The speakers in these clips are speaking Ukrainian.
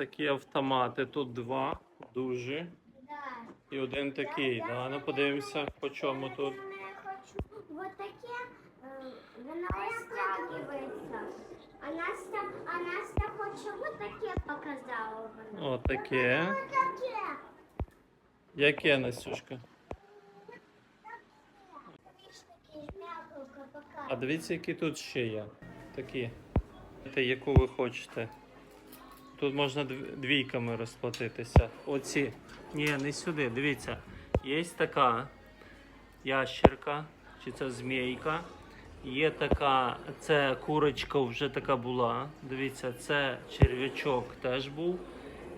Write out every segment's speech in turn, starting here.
Такі автомати. Тут два дуже. І один такий. Да? Ну подивимося, по чому тут. Вот таке, воно розтягується. А Настя, а Настя хоче вот показала вона. Таке. Яке, Настюшка? А дивіться, які тут ще є. Такі. Яку ви хочете. Тут можна двійками розплатитися. Оці. Ні, не сюди. Дивіться. Є така ящерка, чи це змійка. Є така, це курочка вже така була. Дивіться, це черв'ячок теж був.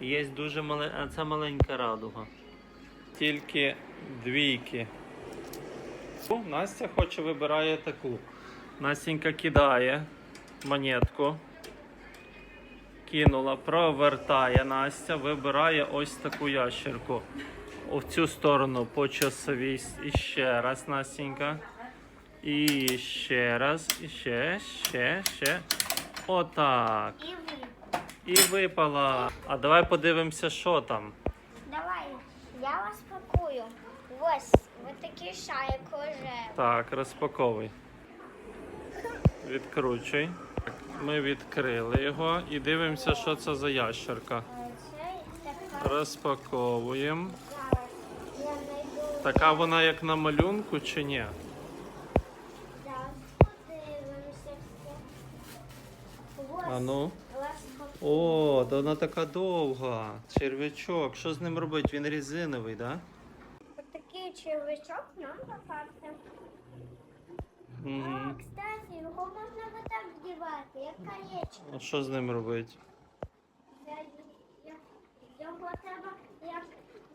Є дуже мале... а це маленька радуга. Тільки двійки. Настя хоче вибирає таку. Настенька кидає монетку. Кинула, провертає Настя, вибирає ось таку ящерку. В цю сторону по часовій. І ще раз, Настенька. І ще раз, і ще, ще, ще. Отак. І випала. А давай подивимося, що там. Давай, я вас пакую. Ось, вот такі шайки вже. Так, розпаковуй. Відкручуй. Ми відкрили його і дивимося, що це за ящерка. Розпаковуємо. Така вона як на малюнку чи ні? А ну. О, то вона така довга. Черв'ячок. Що з ним робити? Він резиновий, так? Ось такий червячок нам попався. Угу. А, кстати, його можна вот як колечко. А що з ним робити? Його треба як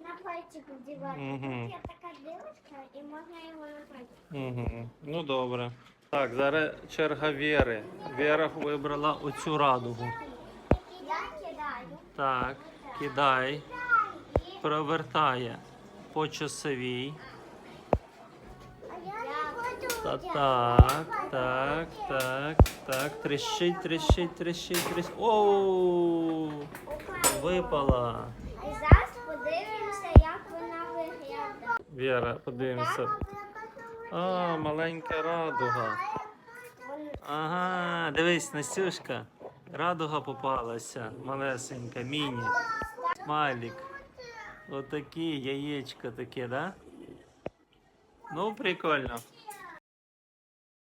на пальчик вдівати. Мгм. Тут є така дирочка і можна його на пальчик. Угу. Ну добре. Так, зараз черга Віри. Віра вибрала оцю радугу. Я кидаю. Так, кидай, провертає по часовій. Так, так, так, так. Трещить, трещить, трещить, трещить. Оу! Випала. І зараз подивимося, як вона виглядає. Віра, подивимося. А, маленька радуга. Ага, дивись, Настюшка. Радуга попалася. Малесенька, міні. Малік. Отакі яєчка таке, да? Ну, прикольно.